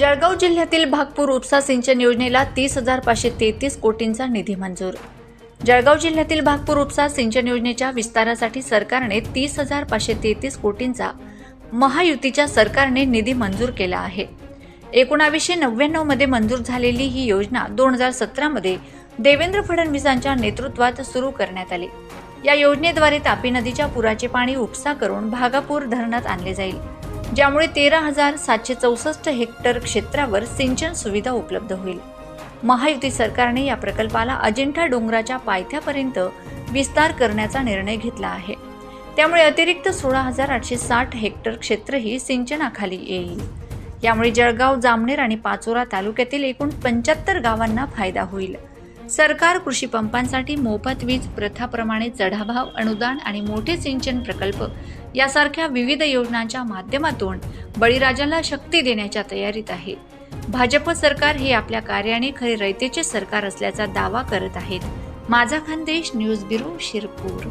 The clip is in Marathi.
जळगाव जिल्ह्यातील भागपूर उपसा सिंचन योजनेला तीस हजार पाचशे तेहतीस कोटींचा निधी मंजूर. जळगाव जिल्ह्यातील भागपूर उपसा सिंचन योजनेच्या विस्तारासाठी सरकारने तीस हजार पाचशे तेहतीस कोटींचा महायुतीच्या सरकारने निधी मंजूर केला आहे. एकोणावीसशे नव्याण्णवमध्ये मंजूर झालेली ही योजना दोन हजार सतरामध्ये देवेंद्र फडणवीसांच्या नेतृत्वात सुरू करण्यात आली. या योजनेद्वारे तापी नदीच्या पुराचे पाणी उपसा करून भागापूर धरणात आणले जाईल. ज्यामुळे तेरा हजार सातशे चौसष्ट हेक्टर क्षेत्रावर सिंचन सुविधा उपलब्ध होईल. महायुती सरकारने या प्रकल्पाला अजिंठा डोंगराच्या पायथ्यापर्यंत विस्तार करण्याचा निर्णय घेतला आहे. त्यामुळे अतिरिक्त सोळा हजार आठशे साठ हेक्टर क्षेत्रही सिंचनाखाली येईल. यामुळे जळगाव जामनेर आणि पाचोरा तालुक्यातील एकूण पंच्याहत्तर गावांना फायदा होईल. सरकार कृषी पंपांसाठी मोफत वीज प्रथाप्रमाणे चढाभाव अनुदान आणि मोठे सिंचन प्रकल्प यासारख्या विविध योजनांच्या माध्यमातून बळीराजाला शक्ती देण्याच्या तयारीत आहे. भाजप सरकार हे आपल्या कार्याने खरे रयतेचे सरकार असल्याचा दावा करत आहेत. माझा खानदेश न्यूज ब्युरो शिरपूर.